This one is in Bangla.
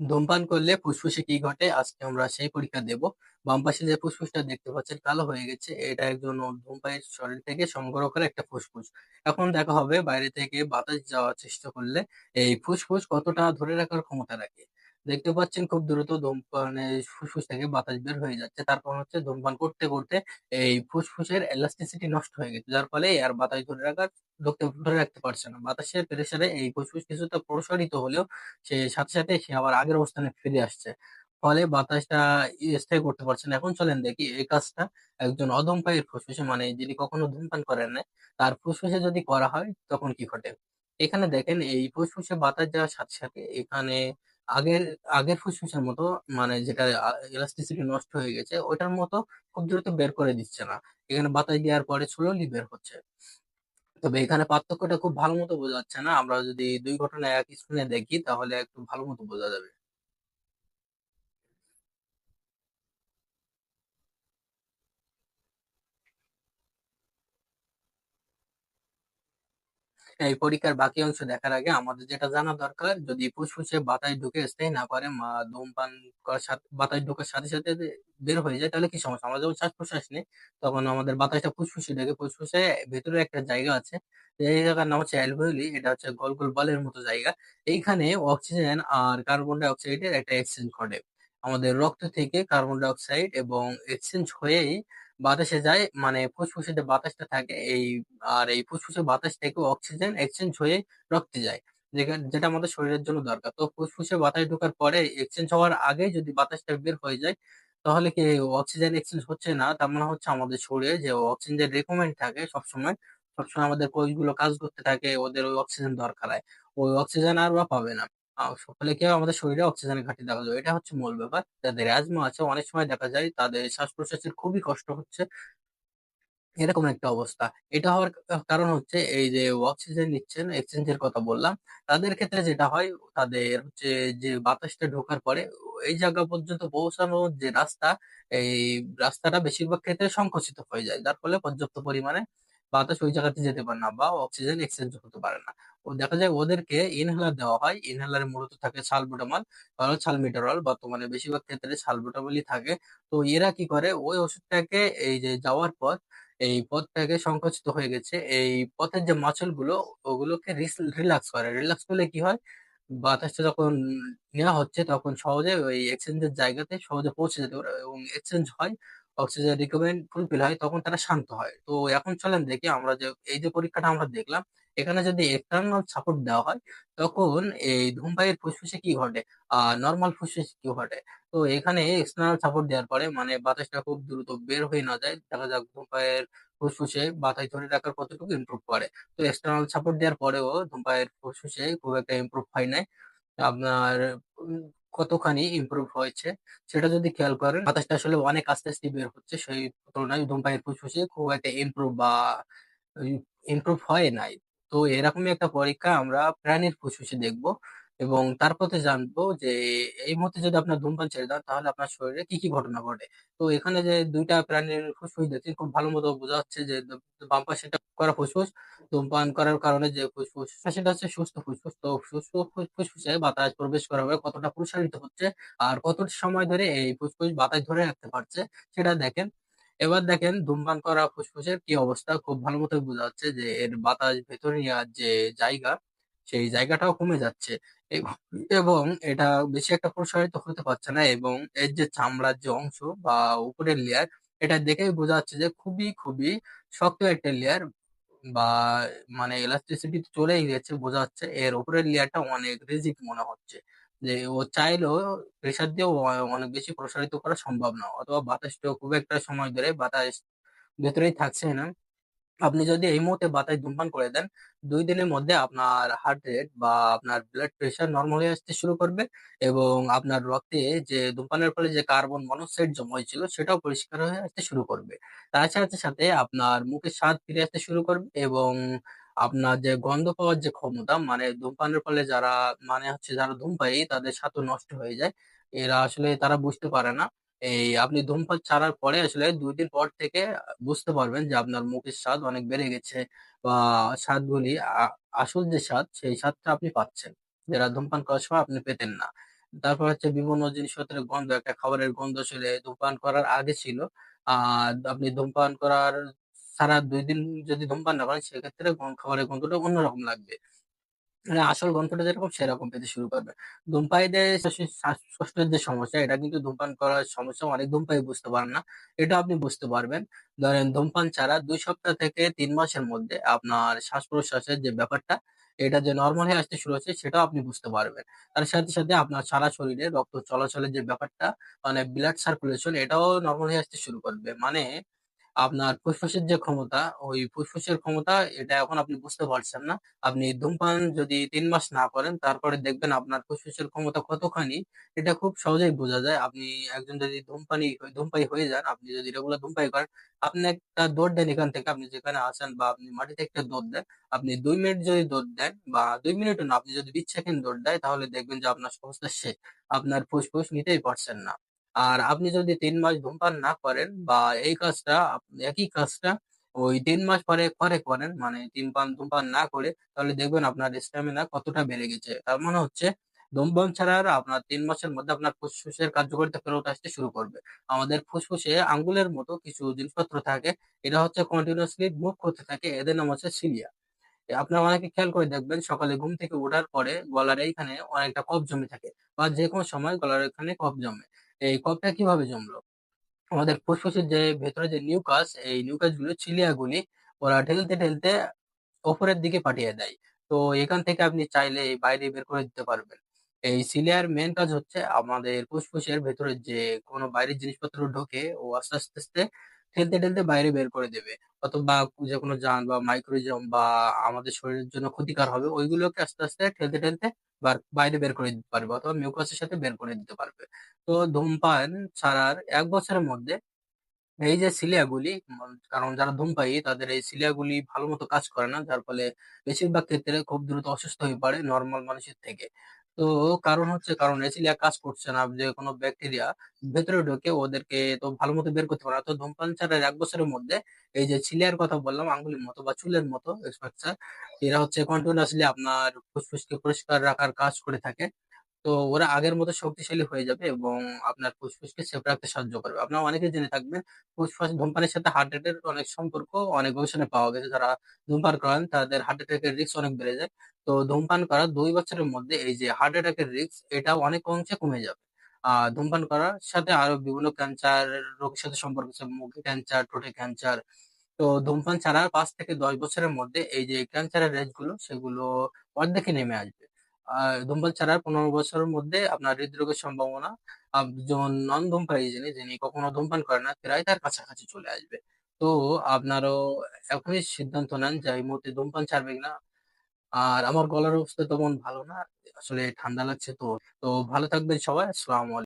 ধূমপান করলে ফুসফুসে কি ঘটে? আজকে আমরা সেই পরীক্ষা দেব। বাম পাশে যে ফুসফুসটা দেখতে পাচ্ছেন, কালো হয়ে গেছে। এটা একজন ধূমপায়ের শরীর থেকে সংগ্রহ করে একটা ফুসফুস। এখন দেখা হবে বাইরে থেকে বাতাস যাওয়ার চেষ্টা করলে এই ফুসফুস কতটা ধরে রাখার ক্ষমতা রাখে। দেখতে পাচ্ছেন খুব দ্রুত ধূমপানে ফুসফুস থেকে বাতাস বের হয়ে যাচ্ছে। তার কারণ হচ্ছে ধূমপান করতে করতে এই ফুসফুসের এলাস্টিসিটি নষ্ট হয়ে গেছে। যার ফলে আর বাতাস ধরে রাখার ধরে রাখতে পারছে না। বাতাসের প্রেসারে এই ফুসফুস কিছুটা প্রসারিত হলেও সে সাথে সাথে সে আবার আগের অবস্থানে ফিরে আসছে। ফলে বাতাসটা স্থায়ী করতে পারছে না। এখন চলেন দেখি এই কাজটা একজন অধমপায়ীর ফুসফুসে মানে যিনি কখনো ধূমপান করেন না তার ফুসফুসে যদি করা হয় তখন কি ঘটে? এখানে দেখেন এই ফুসফুসে বাতাস যাওয়ার সাথে সাথে এখানে আগের আগের ফুসফুসের মতো মানে যেটা ইলাস্টিসিটি নষ্ট হয়ে গেছে, ওইটার মতো খুব দ্রুত বের করে দিচ্ছে না। এখানে বাতাস দেওয়ার পরে স্লোলি বের হচ্ছে। তবে এখানে পার্থক্যটা খুব ভালো মতো বোঝা যাচ্ছে না। আমরা যদি দুই ঘটনা এক স্ক্রিনে দেখি, তাহলে একটু ভালো মতো বোঝা যাবে। এই পরীক্ষার বাকি অংশ দেখার আগে আমাদের যেটা জানা দরকার, যদি ফুসফুসে বাতাস ঢুকে স্থায়ী না করে ধূমপান করার সাথে, বাতাস ঢোকার সাথে সাথে বের হয়ে যায়, তাহলে কি সমস্যা? আমরা যখন শ্বাস প্রশ্বাস নিই, তখন আমাদের বাতাসটা ফুসফুসে ঢুকে, ফুসফুসে ভেতরে একটা জায়গা আছে, এই জায়গার নাম হচ্ছে অ্যালভিওলি এটা হচ্ছে গোল গোল বলের মতো জায়গা। এইখানে অক্সিজেন আর কার্বন ডাই অক্সাইডের একটা এক্সচেঞ্জ ঘটে। আমাদের রক্ত থেকে কার্বন ডাই অক্সাইড এবং এক্সচেঞ্জ হয়েই বাতাসে যায় মানে ফুসফুসে যে বাতাসটা থাকে, এই, আর এই ফুসফুসে বাতাস থেকে অক্সিজেন এক্সচেঞ্জ হয়ে রক্তে যায় যেটা আমাদের শরীরের জন্য দরকার। তো ফুসফুসে বাতাস ঢোকার পরে এক্সচেঞ্জ হওয়ার আগে যদি বাতাসটা বের হয়ে যায়, তাহলে কি অক্সিজেন এক্সচেঞ্জ হচ্ছে না? তার মানে হচ্ছে আমাদের শরীরে যে অক্সিজেনের রিকোয়ারমেন্ট থাকে সবসময় সবসময় আমাদের কোষগুলো কাজ করতে থাকে, ওদের ওই অক্সিজেন দরকার হয়। ওই অক্সিজেন আর ওরা পাবে না। ফলে কি আমাদের শরীরে অক্সিজেনের ঘাটতি দেখা যায়। এটা হচ্ছে মূল ব্যাপার। যাদের অ্যাজমা আছে, অনেক সময় দেখা যায় তাদের শ্বাস প্রশ্বাসের খুবই কষ্ট হচ্ছে। এরকম একটা অবস্থা। এটা হওয়ার কারণ হচ্ছে এই যে অক্সিজেন নিচ্ছেন এক্সচেঞ্জের কথা বললাম। তাদের ক্ষেত্রে যেটা হয়, তাদের হচ্ছে যে বাতাসটা ঢোকার পরে এই জায়গা পর্যন্ত পৌঁছানোর যে রাস্তা, এই রাস্তাটা বেশিরভাগ ক্ষেত্রে সংকুচিত হয়ে যায়। যার ফলে পর্যাপ্ত পরিমাণে বাতাস ওই জায়গাতে যেতে পারে না বা অক্সিজেন এক্সচেঞ্জ হতে পারে না। দেখা যায় ওদেরকে ইনহেলার দেওয়া হয়। ইনহেলারে মূলত থাকে সালবুটামল বা সালমিটারল বর্তমানে বেশিরভাগ ক্ষেত্রে সালবুটামলই থাকে। তো এরা কি করে? ওই ওষুধটাকে এই যে যাওয়ার পর এই পথটাকে সংকুচিত হয়ে গেছে। এই পথের যে মাসলগুলো, ওগুলোকে রিল্যাক্স করে। রিল্যাক্স করলে কি হয়? বাতাসটা যখন নেওয়া হচ্ছে তখন সহজে ওই এক্সচেঞ্জের জায়গাতে সহজে পৌঁছে যেতে পারে এবং এক্সচেঞ্জ হয়। অক্সিজেন রিকোয়ারমেন্ট ফুলফিল হয়, তখন তারা শান্ত হয়। তো এখন চলেন দেখি আমরা যে, এই যে পরীক্ষাটা আমরা দেখলাম, এখানে যদি এক্সটার্নাল সাপোর্ট দেওয়া হয়, তখন এই ধূমপায়ীর ফুসফুসে কি ঘটে? আর নর্মাল ফুসফুসে কি ঘটে? তো এখানে এক্সটার্নাল সাপোর্ট দেওয়ার পরে মানে বাতাসটা খুব দ্রুত বের হয়ে না যায়, দেখা যাক ধূমপায়ের ফুসফুসে বাতাস ধরে রাখার কতটুকু ইমপ্রুভ করে। তো এক্সটার্নাল সাপোর্ট দেওয়ার পরেও ধূমপায়ের ফুসফুসে খুব একটা ইমপ্রুভ হয় নাই। আপনার কতখানি ইম্প্রুভ হয়েছে, সেটা যদি খেয়াল করেন, বাতাসটা আসলে অনেক আস্তে আস্তে বের হচ্ছে, সেই তুলনায় ধূমপায়ের ফুসফুসে খুব একটা ইম্প্রুভ বা ইম্প্রুভ হয় নাই। তো এরকমই একটা পরীক্ষা আমরা প্রাণীর ফুসফুসে দেখব। এবং তারপরে জানব যে, এই মুহূর্তে যদি আপনার ধূমপান ছেড়ে দেন, তাহলে আপনার শরীরে কি কি ঘটনা ঘটে? তো এখানে যে দুইটা প্রাণীর ফুসফুস দেখছি, খুব ভালো মতো বোঝা যাচ্ছে যে বাম পাশে করা ফুসফুস, ধূমপান করার কারণে যে ফুসফুস সেটা হচ্ছে সুস্থ ফুসফুস। তো সুস্থ ফুস- ফুসফুসে বাতাস প্রবেশ করা হবে কতটা প্রসারিত হচ্ছে, আর কতটা সময় ধরে এই ফুসফুস বাতাস ধরে রাখতে পারছে, সেটা দেখেন। এবার দেখেন, ধূমপান করা ফুসফুসের কি অবস্থা? খুব ভালো মতো বোঝা যাচ্ছে যে, এর বাতাস ভেতরে নেওয়ার যে জায়গা সেই জায়গাটাও কমে যাচ্ছে। এবং এটা বেশি একটা প্রসারিত হতে পারছে না এবং এর যে চামড়ার যে অংশ বা উপরের লেয়ার এটা দেখেই বোঝা যাচ্ছে যে খুবই খুবই শক্ত একটা লেয়ার বা মানে ইলাস্টিসিটি চলেই গেছে, বোঝা যাচ্ছে এর উপরের লেয়ারটা অনেক রিজিড মনে হচ্ছে। যে ও চাইলেও প্রেসার দিয়েও অনেক বেশি প্রসারিত করা সম্ভব না, অথবা বাতাসটাও খুব একটা সময় ধরে বাতাস ভেতরেই থাকছে না। আপনি যদি এই মুহূর্তে বাতাস ধূমপান করে দেন, দুই দিনের মধ্যে আপনার হার্ট রেট বা আপনার ব্লাড প্রেশার নর্মাল হয়ে আসতে শুরু করবে এবং আপনার রক্তে যে ধূমপানের ফলে যে কার্বন মনোক্সাইড জমা হয়েছিল সেটাও পরিষ্কার হয়ে আসতে শুরু করবে। তার সাথে সাথে আপনার মুখের স্বাদ ফিরে আসতে শুরু করবে এবং আপনার যে গন্ধ পাওয়ার যে ক্ষমতা মানে ধূমপানের ফলে যারা মানে হচ্ছে যারা ধূমপায়ী, তাদের স্বাদও নষ্ট হয়ে যায়। এরা আসলে, তারা বুঝতে পারে না। এই আপনি ধূমপান ছাড়ার পরে আসলে দুই দিন পর থেকে বুঝতে পারবেন যে আপনার মুখের স্বাদ অনেক বেড়ে গেছে বা স্বাদগুলি আসল যে স্বাদ সেই স্বাদটা আপনি পাচ্ছেন যেটা ধূমপান করার সময় আপনি পেতেন না তারপর হচ্ছে বিভিন্ন জিনিসপত্রের গন্ধ, একটা খাবারের গন্ধ আসলে ধূমপান করার আগে ছিল। আর আপনি ধূমপান করার ছাড়া দুই দিন যদি ধূমপান না করেন সেক্ষেত্রে খাবারের গন্ধটা অন্যরকম লাগবে। মানে আসল গন্ধটা যেরকম সেরকম পেতে শুরু করবে। ধূমপায়ীদের শ্বাস শ্বাসকষ্টের যে সমস্যা এটা কিন্তু ধূমপান করার সমস্যা অনেক ধূমপায়ী বুঝতে পারেন না। এটা আপনি বুঝতে পারবেন। ধরেন ধূমপান ছাড়া দুই সপ্তাহ থেকে তিন মাসের মধ্যে আপনার শ্বাস-প্রশ্বাসের যে ব্যাপারটা এটা যে নর্মাল হয়ে আসতে শুরু হচ্ছে সেটাও আপনি বুঝতে পারবেন। তার সাথে, সাথে আপনার সারা শরীরে রক্ত চলাচলের যে ব্যাপারটা মানে ব্লাড সার্কুলেশন এটাও নর্মাল হয়ে আসতে শুরু করবে। মানে আপনার ফুসফুসের যে ক্ষমতা, ওই ফুসফুসের ক্ষমতা এটা এখন আপনি বুঝতে পারছেন না। আপনি ধূমপান যদি তিন মাস না করেন তারপরে দেখবেন আপনার ফুসফুসের ক্ষমতা কতখানি এটা খুব সহজেই বোঝা যায়। আপনি একজন যদি ধূমপানি ধূমপায়ী হয়ে যান, আপনি যদি রেগুলার ধূমপাই করেন, আপনি একটা দৌড় দেন এখান থেকে আপনি যেখানে আছেন বা আপনি মাটিতে একটা দৌড় দেন। আপনি দুই মিনিট যদি দৌড় দেন বা দুই মিনিটও না আপনি যদি ২০ সেকেন্ড দৌড় দেয় তাহলে দেখবেন যে আপনার অবস্থা শেষ। আপনার ফুসফুস নিতেই পারছেন না। আর আপনি যদি তিন মাস ধূমপান না করেন বা এই কাজটা একই কাজটা ওই তিন মাস পরে, পরে করেন মানে ধূমপান ধূমপান না করে তাহলে দেখবেন আপনার স্ট্যামিনা কতটা বেড়ে গেছে। তার মানে হচ্ছে ধূমপান ছাড়া আপনার তিন মাসের মধ্যে আপনার ফুসফুসের কার্যকারিতা ফেরত আসতে শুরু করবে। আমাদের ফুসফুসে আঙ্গুলের মতো কিছু জিনিসপত্র থাকে। এটা হচ্ছে কন্টিনিউসলি মুভ করতে থাকে। এদের নাম হচ্ছে সিলিয়া। আপনারা অনেকে খেয়াল করে দেখবেন সকালে ঘুম থেকে ওঠার পরে গলার এইখানে অনেকটা কফ জমে থাকে বা যেকোনো সময় গলার এখানে কফ জমে। এই কফটা কীভাবে জমলো? আমাদের ফুসফুসের যে ভেতরে যে নিউকাস, এই নিউকাসগুলো চিলিয়া গুলি ওরা ঠেলতে, ঠেলতে ওপরের দিকে পাঠিয়ে দেয়। তো এখান থেকে আপনি চাইলে বাইরে বের করে দিতে পারবেন। এই সিলিয়ার মেইন কাজ হচ্ছে আমাদের ফুসফুসের ভেতরে যে কোনো বাইরের জিনিসপত্র ঢোকে ও আস্তে, আস্তে, আস্তে ঠেলতে, ঠেলতে বাইরে বের করে দেবে। অথবা যে কোনো যান বা মাইক্রোজম বা আমাদের শরীরের জন্য ক্ষতিকর হবে ওইগুলোকে আস্তে, আস্তে ঠেলতে, ঠেলতে বাইরে বের করে দিতে পারবে অথবা মিউকাসের সাথে বের করে দিতে পারবে। তো ধূমপান ছাড়ার এক বছরের মধ্যে এই যে সিলিয়াগুলি কারণ যারা ধূমপায়ী তাদের এই সিলিয়াগুলি ভালোমতো কাজ করে না। যার ফলে বেশিরভাগ ক্ষেত্রে খুব দ্রুত অসুস্থ হয়ে পড়ে নরমাল মানুষের থেকে। তো কারণ হচ্ছে, কারণ এই সিলিয়া কাজ করছে না। যে কোনো ব্যাকটেরিয়া ভেতরে ঢুকে ওদেরকে তো ভালো মতো বের করতে পারে না। তো ধূমপান ছাড়ার এক বছরের মধ্যে এই যে সিলিয়ার কথা বললাম, আঙ্গুলির মতো বা চুলের মতো এরা হচ্ছে কন্টিনিউয়াসলি আপনার ফুসফুসকে পরিষ্কার রাখার কাজ করে থাকে। তো ওরা আগের মতো শক্তিশালী হয়ে যাবে এবং আপনার ফুসফুসকে সেফ রাখতে সাহায্য করবে। আপনারা অনেকে জেনে থাকবেন ফুসফাস ধূমপানের সাথে হার্ট অ্যাটাকের অনেক সম্পর্ক অনেক গবেষণায় পাওয়া গেছে। যারা ধূমপান করেন তাদের হার্ট অ্যাটাকের রিস্ক অনেক বেড়ে যায়। তো ধূমপান করার দুই বছরের মধ্যে এই যে হার্ট অ্যাটাকের রিস্ক এটাও অনেক অংশে কমে যাবে। আ ধূমপান করার সাথে আরও বিভিন্ন ক্যান্সার রোগের সাথে সম্পর্ক আছে। মুখে ক্যান্সার, ঠোঁটে ক্যান্সার। তো ধূমপান ছাড়া পাঁচ থেকে ১০ বছরের মধ্যে এই যে ক্যান্সারের রেটগুলো সেগুলো অর্ধেকে নেমে আসবে। ধূমপান ছাড়ার ১৫ বছরের মধ্যে আপনার হৃদরোগের সম্ভাবনা যেমন নন ধূমপায়ী যিনি, যিনি কখনো ধূমপান করে না প্রায় তার কাছাকাছি চলে আসবে। তো আপনারও এখনই সিদ্ধান্ত নেন যে এই মুহূর্তে ধূমপান ছাড়বে কিনা। আর আমার গলার অবস্থা তেমন ভালো না। আসলে ঠান্ডা লাগছে তো। তো ভালো থাকবেন সবাই। আসসালামু আলাই